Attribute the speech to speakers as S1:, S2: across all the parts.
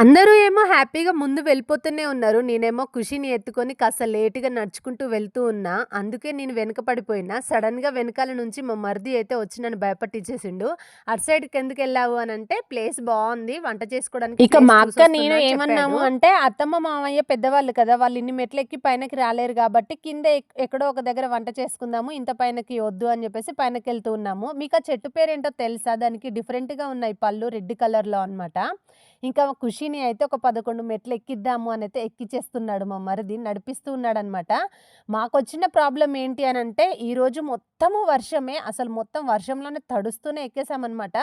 S1: అందరూ ఏమో హ్యాపీగా ముందు వెళ్ళిపోతూనే ఉన్నారు. నేనేమో ఖుషిని ఎత్తుకొని కాస్త లేట్‌గా నడుచుకుంటూ వెళ్తూ ఉన్నా. అందుకే నేను వెనక పడిపోయినా. సడెన్‌గా వెనకాల నుంచి మా మరిది అయితే వచ్చి నన్ను భయపట్టించేసిండు. "అటు సైడ్‌కెందుకెళ్ళావు" అనంటే, "ప్లేస్ బావుంది. వంట చేసుకోవడానికి
S2: ఇక
S1: ప్లేస్
S2: మా అక్క
S1: చూసొస్తున్నా"
S2: నేను
S1: అని
S2: ఏమన్నాము. అంటే, అత్తమ్మ, మామయ్య పెద్దవాళ్ళు కదా! వాళ్ళు ఇన్ని మెట్లెక్కి పైనకి రాలేరు గాబట్టి, కింద ఎక్ ఎక్కడో ఒక దగ్గర వంట చేసుకుందాము. ఇంత పైనకి వద్దు అని జెప్పేసి పైనకెళ్తూ ఉన్నాము. మీకా చెట్టు పేరేంటో తెలుసా? దానికి డిఫరెంట్‌గా ఉన్నాయి పళ్ళు రెడ్ కలర్‌లో అనమాట. ఇంకా ఖుషిని అయితే ఒక 11 మెట్లు ఎక్కిద్దాము అనైతే ఎక్కిచ్చేస్తున్నాడు మా మరిది. నడిపిస్తూ ఉన్నాడనమాట. మాకొచ్చిన ప్రాబ్లం ఏంటి అని అంటే ఈరోజు మొత్తము వర్షమే. అసలు మొత్తం వర్షంలోనే తడుస్తూనే ఎక్కేసామనమాట.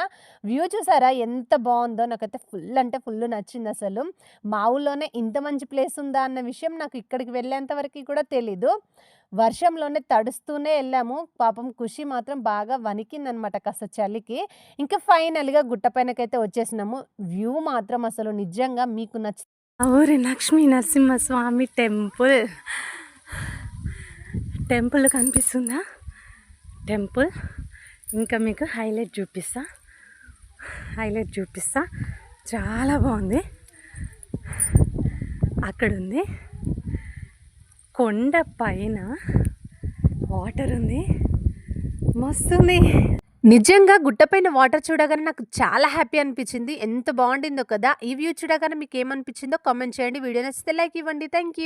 S2: వ్యూ చూసారా ఎంత బాగుందో నాకైతే ఫుల్ అంటే ఫుల్ నచ్చింది అసలు మా ఊళ్ళోనే ఇంత మంచి ప్లేస్ ఉందా అన్న విషయం నాకు ఇక్కడికి వెళ్ళేంత వరకు కూడా తెలీదు. వర్షంలోనే తడుస్తూనే వెళ్ళాము పాపం ఖుషి మాత్రం బాగా వణికిందనమాట కాస్త చలికి. ఇంకా ఫైనల్‌గా గుట్ట పైనకైతే వచ్చేసినాము. వ్యూ మాత్రం అసలు నిజంగా మీకు నచ్చ
S3: మా ఊరి లక్ష్మీ నరసింహస్వామి టెంపుల్. టెంపుల్ కనిపిస్తుందా? టెంపుల్. ఇంకా మీకు హైలైట్ చూపిస్తా. హైలైట్ చూపిస్తా. చాలా బావుంది. అక్కడుంది. కొండ పైన వాటర్ ఉంది. మస్తుంది.
S1: నిజంగా గుట్టపైన వాటర్ చూడగానే నాకు చాలా హ్యాపీ అనిపించింది. ఎంత బాగుండిందో కదా! ఈ వ్యూ చూడగానే మీకు ఏమనిపించిందో కామెంట్ చేయండి. వీడియో నచ్చితే లైక్ ఇవ్వండి. Thank you.